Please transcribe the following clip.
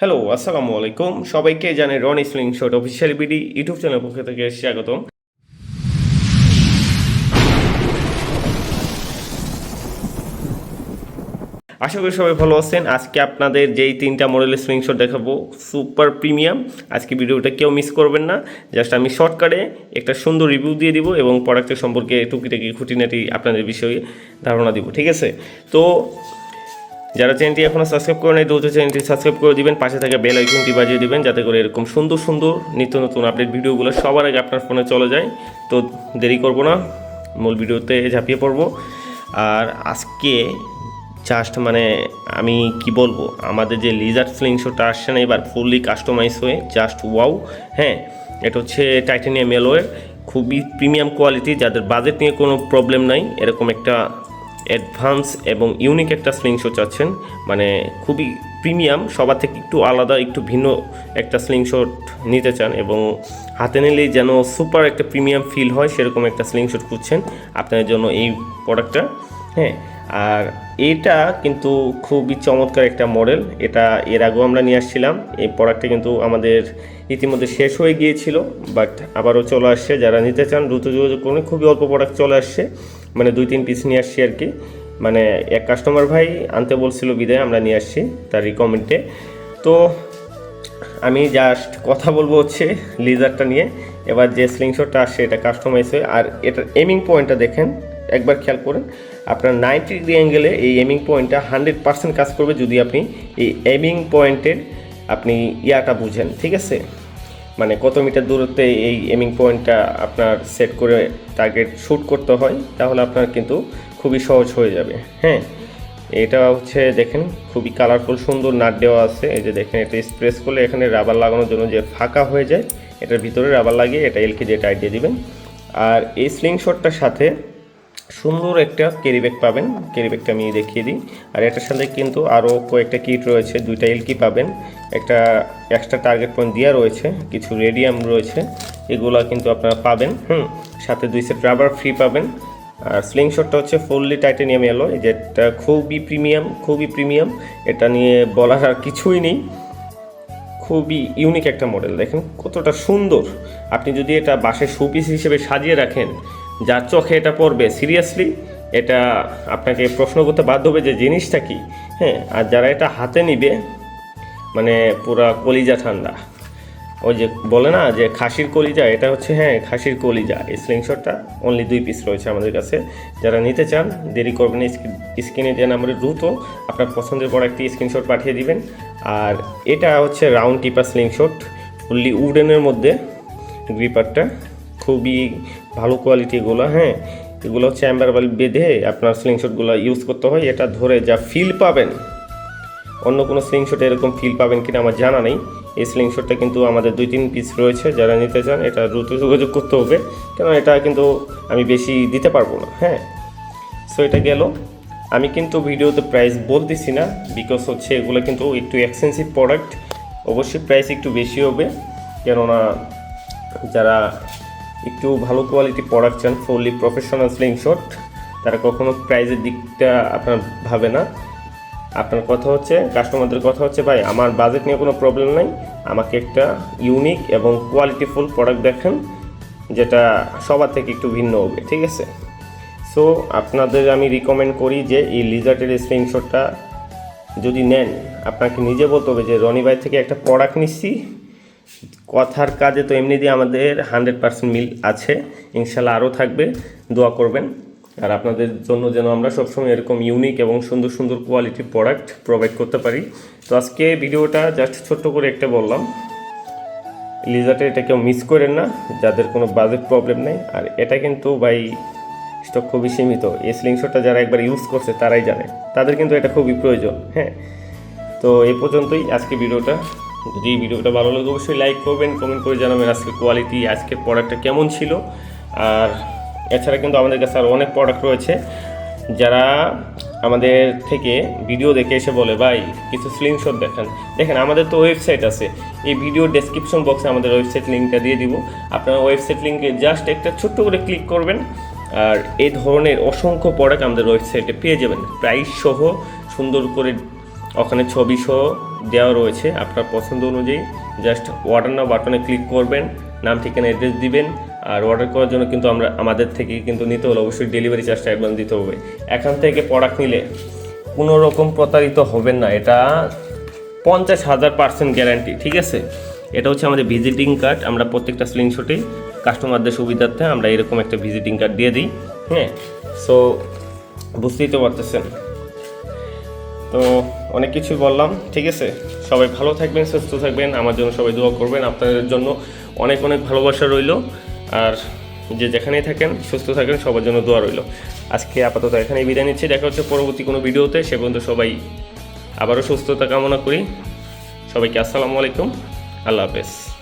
Hello আসসালামু আলাইকুম। সবাইকে জানাই Ron slingshot official BD YouTube channel পক্ষ থেকে স্বাগতম। আশা করি সবাই ভালো আছেন। আজকে আপনাদের যেই তিনটা মডেলের স্ক্রিনশট দেখাবো সুপার প্রিমিয়াম আজকে ভিডিওটা কেউ মিস করবেন না। জাস্ট আমি শর্টকাটে একটা সুন্দর রিভিউ দিয়ে দিব এবং প্রোডাক্টের সম্পর্কে টুকিটাকি খুঁটিনাটি আপনাদের বিষয়ে ধারণা দিব, ঠিক আছে? তো যারা চ্যানেলটি এখনও সাবস্ক্রাইব করে নেই দ্রুত চ্যানেলটি সাবস্ক্রাইব করে দিবেন। পাশে থাকা বেল আইকনটি বাজিয়ে দিবেন, যাতে করে এরকম সুন্দর সুন্দর নিত্য নতুন আপডেট ভিডিওগুলো সবার আগে আপনার ফোনে চলে যায়। তো দেরি করব না, মূল ভিডিওতে ঝাঁপিয়ে পড়ব। আর আজকে জাস্ট মানে আমি কি বলব, আমাদের যে লিজার স্লিং শোটা আসছে না, এবার ফুললি কাস্টমাইজ হয়ে জাস্ট ওয়াও হ্যাঁ এটা হচ্ছে টাইটানিয়াম এলোয়ের খুবই প্রিমিয়াম কোয়ালিটি যাদের বাজেট নিয়ে কোনো প্রবলেম নাই, এরকম একটা অ্যাডভান্স এবং ইউনিক একটা স্লিংশো চাচ্ছেন। মানে খুবই প্রিমিয়াম, সবার থেকে একটু আলাদা, একটু ভিন্ন একটা স্লিংশট নিতে চান এবং হাতে নিলেই যেন সুপার একটা প্রিমিয়াম ফিল হয়, সেরকম একটা স্লিংশট খুঁজছেন আপনাদের জন্য এই প্রোডাক্টটা। হ্যাঁ আর এটা কিন্তু খুবই চমৎকার একটা মডেল। এটা এর আগেও আমরা নিয়ে আসছিলাম। এই প্রোডাক্টটা কিন্তু আমাদের ইতিমধ্যে শেষ হয়ে গিয়েছিল, বাট আবারও চলে আসছে। যারা নিতে চান, দ্রুত যোগাযোগ করুন। খুবই অল্প প্রোডাক্ট চলে আসছে। মানে দুই তিন পিস নিয়ে আসছি আর কি মানে এক কাস্টমার ভাই আনতে বলছিল বিদায়, আমরা নিয়ে আসছি তার রিকমেন্ডে তো আমি জাস্ট কথা বলব হচ্ছে লিজারটা নিয়ে। এবার যে স্লিংশটটা আসছে এটা কাস্টমাইজ হয়ে, আর এটার এমিং পয়েন্টটা দেখেন, একবার খেয়াল করেন। আপনার নাইনটি ডিগ্রি অ্যাঙ্গেলে এই এমিং পয়েন্টটা হান্ড্রেড পার্সেন্ট কাজ করবে যদি আপনি এই এমিং পয়েন্টের আপনি ইয়াটা বুঝেন, ঠিক আছে? মানে কত মিটার দূরত্বে এই এমিং পয়েন্টটা আপনার সেট করে টার্গেট শ্যুট করতে হয়, তাহলে আপনার কিন্তু খুবই সহজ হয়ে যাবে। হ্যাঁ এটা হচ্ছে দেখেন, খুবই কালারফুল সুন্দর নাট দেওয়া আছে। এই যে দেখেন, এটা স্প্রেস করলে এখানে রাবার লাগানোর জন্য যে ফাঁকা হয়ে যায়, এটার ভিতরে রাবার লাগিয়ে এটা এলকে দিয়ে টাইট দিয়ে দিবেন। আর এই স্লিং শটটার সাথে সুন্দর একটা ক্যারি ব্যাগ পাবেন। ক্যারি ব্যাগটা আমি দেখিয়ে দিই। আর এটার সাথে কিন্তু আরও কয়েকটা কিট রয়েছে, দুইটা এলকি পাবেন। একটা এক্সট্রা টার্গেট পয়েন্ট দেওয়া রয়েছে, কিছু রেডিয়াম রয়েছে, এগুলো কিন্তু আপনারা পাবেন। হুম, সাথে দুই সেট রাবার ফ্রি পাবেন। আর স্লিং শটটা হচ্ছে ফুললি টাইটানিয়াম এলো যেটা খুবই প্রিমিয়াম খুবই প্রিমিয়াম এটা নিয়ে বলার আর কিছুই নেই। খুবই ইউনিক একটা মডেল দেখেন কতটা সুন্দর। আপনি যদি এটা বাসের শোপিস হিসেবে সাজিয়ে রাখেন যার চোখে এটা পড়বে সিরিয়াসলি এটা আপনাকে প্রশ্ন করতে বাধ্য হবে যে জিনিসটা কি? হ্যাঁ আর যারা এটা হাতে নিবে মানে পুরা কলিজা ঠান্ডা। ওই যে বলে না যে খাসির কলিজা, এটা হচ্ছে হ্যাঁ খাসির কলিজা। এই স্লিংশটটা অনলি দুই পিস রয়েছে আমাদের কাছে। যারা নিতে চান, দেরি করবেন স্ক্রিনে যে নাম্বারে দ্রুত আপনার পছন্দের পর একটি স্ক্রিনশট পাঠিয়ে দিবেন। আর এটা হচ্ছে রাউন্ড টিপার স্লিংশট ফুললি উডেনের মধ্যে গ্রিপারটা খুবই ভালো কোয়ালিটি এগুলো হ্যাঁ? এগুলো হচ্ছে অ্যাম্বার বাল বেঁধে আপনার স্লিংশটগুলো ইউজ করতে হয়, এটা ধরে যা ফিল পাবেন। অন্য কোনো স্লিংশটে এরকম ফিল পাবেন কিনা আমার জানা নেই। এই স্লিংশটটা কিন্তু আমাদের দুই তিন পিস রয়েছে, যারা নিতে চান, এটা দ্রুত যোগাযোগ করতে হবে। কেন এটা কিন্তু আমি বেশি দিতে পারব না হ্যাঁ? সো এটা গেল। আমি কিন্তু ভিডিওতে প্রাইস বলতেছি না বিকজ হচ্ছে এগুলো কিন্তু একটু এক্সপেন্সিভ প্রোডাক্ট অবশ্যই প্রাইস একটু বেশি হবে, কেননা যারা একটু ভালো কোয়ালিটি প্রোডাক্ট চান ফুললি প্রফেশনাল স্লিংশট তারা কখনো প্রাইজের দিকটা আপনার ভাবে না। আপনার কথা হচ্ছে কাস্টমারদের কথা হচ্ছে, ভাই, আমার বাজেট নিয়ে কোনো প্রবলেম নাই। আমাকে একটা ইউনিক এবং কোয়ালিটিফুল প্রোডাক্ট দেখেন, যেটা সবার থেকে একটু ভিন্ন হবে। ঠিক আছে? সো আপনাদের আমি রিকমেন্ড করি যে এই লিজার্টের স্ক্রিনশটটা যদি নেন, আপনাকে নিজে বলতে হবে যে, রনি ভাই থেকে একটা প্রোডাক্ট নিচ্ছি কথার কাজে তো এমনি দিয়ে আমাদের হান্ড্রেড পার্সেন্ট মিল আছে। ইনশাল্লাহ আরও থাকবে। দোয়া করবেন। আর আপনাদের জন্য যেন আমরা সবসময় এরকম ইউনিক এবং সুন্দর সুন্দর কোয়ালিটির প্রোডাক্ট প্রোভাইড করতে পারি। তো আজকে ভিডিওটা জাস্ট ছোট্ট করে একটা বললাম। লিজার্টে এটা কেউ মিস করেন না। যাদের কোনো বাজেট প্রবলেম নেই। আর এটা কিন্তু বাই স্টক খুবই সীমিত। এই স্লিংশটটা যারা একবার ইউজ করছে, তারাই জানে। তাদের কিন্তু এটা খুবই প্রয়োজন। হ্যাঁ। তো এই পর্যন্তই আজকে ভিডিওটা। যদি ভিডিওটা ভালো লাগে, অবশ্যই লাইক করবেন কমেন্ট করে জানাবেন আজকে কোয়ালিটি আজকের প্রোডাক্টটা কেমন ছিল। আর এছাড়া কিন্তু আমাদের কাছে আরও অনেক প্রোডাক্ট রয়েছে। যারা আমাদের থেকে ভিডিও দেখে এসে বলে, ভাই, কিছু স্ক্রিনশট দেখান। দেখেন, আমাদের তো ওয়েবসাইট আছে। এই ভিডিও ডেসক্রিপশন বক্সে আমাদের ওয়েবসাইট লিঙ্কটা দিয়ে দিব। আপনারা ওয়েবসাইট লিঙ্কে জাস্ট একটা ছোট্ট করে ক্লিক করবেন। আর এই ধরনের অসংখ্য প্রোডাক্ট আমাদের ওয়েবসাইটে পেয়ে যাবেন। প্রাইস সহ সুন্দর করে ওখানে ছবি সহ দেওয়া রয়েছে। আপনার পছন্দ অনুযায়ী জাস্ট অর্ডার নাও বাটনে ক্লিক করবেন, নাম, ঠিকানা অ্যাড্রেস দিবেন, আর অর্ডার করার জন্য কিন্তু আমরা, আমাদের থেকে কিন্তু নিতে হলে অবশ্যই ডেলিভারি চার্জটা অ্যাডভান্স দিতে হবে। এখান থেকে প্রোডাক্ট নিলে কোনো রকম প্রতারিত হবেন না, এটা পঞ্চাশ হাজার পার্সেন্ট গ্যারান্টি ঠিক আছে? এটা হচ্ছে আমাদের ভিজিটিং কার্ড আমরা প্রত্যেকটা স্ক্রিনশটে কাস্টমারদের সুবিধার্থে আমরা এরকম একটা ভিজিটিং কার্ড দিয়ে দিই হ্যাঁ? সো বুঝতেই তো পারতেছেন। তো অনেক কিছু বললাম, ঠিক আছে? সবাই ভালো থাকবেন, সুস্থ থাকবেন, আমার জন্য সবাই দোয়া করবেন, আপনাদের জন্য অনেক অনেক ভালোবাসা রইল। আর যে যেখানেই থাকেন, সুস্থ থাকেন, সবার জন্য দোয়া রইল। আজকে আপাতত এখানেই বিদায় নিচ্ছি, দেখা হচ্ছে পরবর্তী কোনো ভিডিওতে। সে পর্যন্ত সবাই আবারও সুস্থতা কামনা করি। সবাইকে আসসালামু আলাইকুম, আল্লাহ হাফেজ।